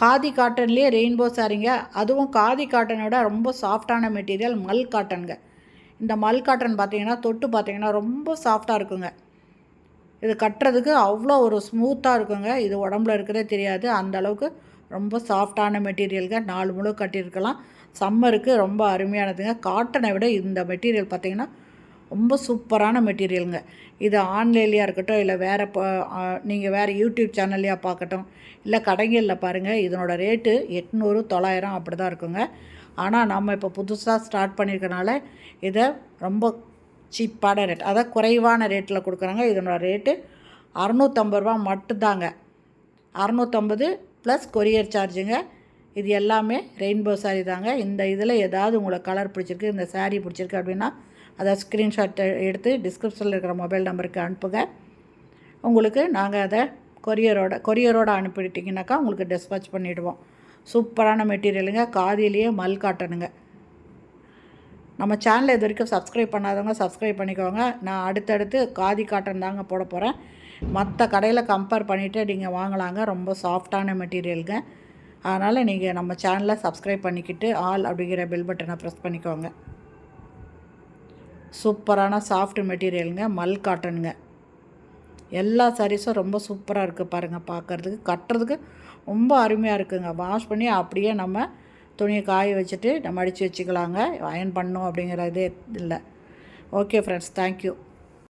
Khadi காட்டன்லேயே rainbow சாரீங்க. அதுவும் காதி காட்டனோட ரொம்ப சாஃப்டான மெட்டீரியல் மல் காட்டனுங்க. இந்த மல் காட்டன் பார்த்தீங்கன்னா தொட்டு பார்த்தீங்கன்னா ரொம்ப சாஃப்டாக இருக்குங்க. இது கட்டுறதுக்கு அவ்வளோ ஒரு ஸ்மூத்தாக இருக்குங்க. இது உடம்புல இருக்கிறதே தெரியாது. அந்த அளவுக்கு ரொம்ப சாஃப்டான மெட்டீரியலுங்க நாலு முழு கட்டியிருக்கலாம். சம்மருக்கு ரொம்ப அருமையானதுங்க. காட்டனை விட இந்த மெட்டீரியல் பார்த்திங்கன்னா ரொம்ப சூப்பரான மெட்டீரியலுங்க. இது ஆன்லைன்லேயா இருக்கட்டும் இல்லை வேறு நீங்கள் வேறு யூடியூப் சேனல்லையா பார்க்கட்டும் இல்லை கடைகளில் பாருங்கள் இதனோட ரேட்டு எட்நூறு தொள்ளாயிரம் அப்படி தான் இருக்குங்க. ஆனால் நம்ம இப்போ புதுசாக ஸ்டார்ட் பண்ணியிருக்கனால இதை ரொம்ப சீப்பான ரேட் அதாவது குறைவான ரேட்டில் கொடுக்குறாங்க. இதனோட ரேட்டு அறநூற்றம்பது ரூபா மட்டும்தாங்க. அறநூற்றம்பது ப்ளஸ் கொரியர் சார்ஜுங்க இது எல்லாமே ரெயின்போ சாரீ தாங்க. இந்த இதில் ஏதாவது உங்களுக்கு கலர் பிடிச்சிருக்கு இந்த saree பிடிச்சிருக்கு அப்படின்னா அதை ஸ்க்ரீன்ஷாட் எடுத்து டிஸ்கிரிப்ஷனில் இருக்கிற மொபைல் நம்பருக்கு அனுப்புங்க. உங்களுக்கு நாங்கள் அதை கொரியரோட கொரியரோட அனுப்பிட்டிங்கனாக்கா உங்களுக்கு டிஸ்பேச் பண்ணிவிடுவோம் சூப்பரான மெட்டீரியலுங்க காதிலேயே மல் காட்டனுங்க நம்ம சேனலை இது வரைக்கும் சப்ஸ்கிரைப் பண்ணாதவங்க சப்ஸ்கிரைப் பண்ணிக்கோங்க. நான் அடுத்தடுத்து காதி காட்டன் தாங்க போட போகிறேன் மற்ற கடையில் கம்பேர் பண்ணிவிட்டு நீங்கள் வாங்கலாங்க. ரொம்ப சாஃப்டான மெட்டீரியலுங்க அதனால் நீங்கள் நம்ம சேனலை சப்ஸ்கிரைப் பண்ணிக்கிட்டு ஆல் அப்படிங்கிற பெல் பட்டனை ப்ரெஸ் பண்ணிக்கோங்க. சூப்பரான சாஃப்ட் மெட்டீரியலுங்க மல் காட்டனுங்க எல்லா சாரீஸும் ரொம்ப சூப்பராக இருக்குது பாருங்கள் பார்க்குறதுக்கு கட்டுறதுக்கு ரொம்ப அருமையாக இருக்குங்க. வாஷ் பண்ணி அப்படியே நம்ம துணியை காய வச்சுட்டு நம்ம அடித்து வச்சுக்கலாங்க. அயன் பண்ணணும் அப்படிங்கிற இதே இல்லை. Okay friends thank you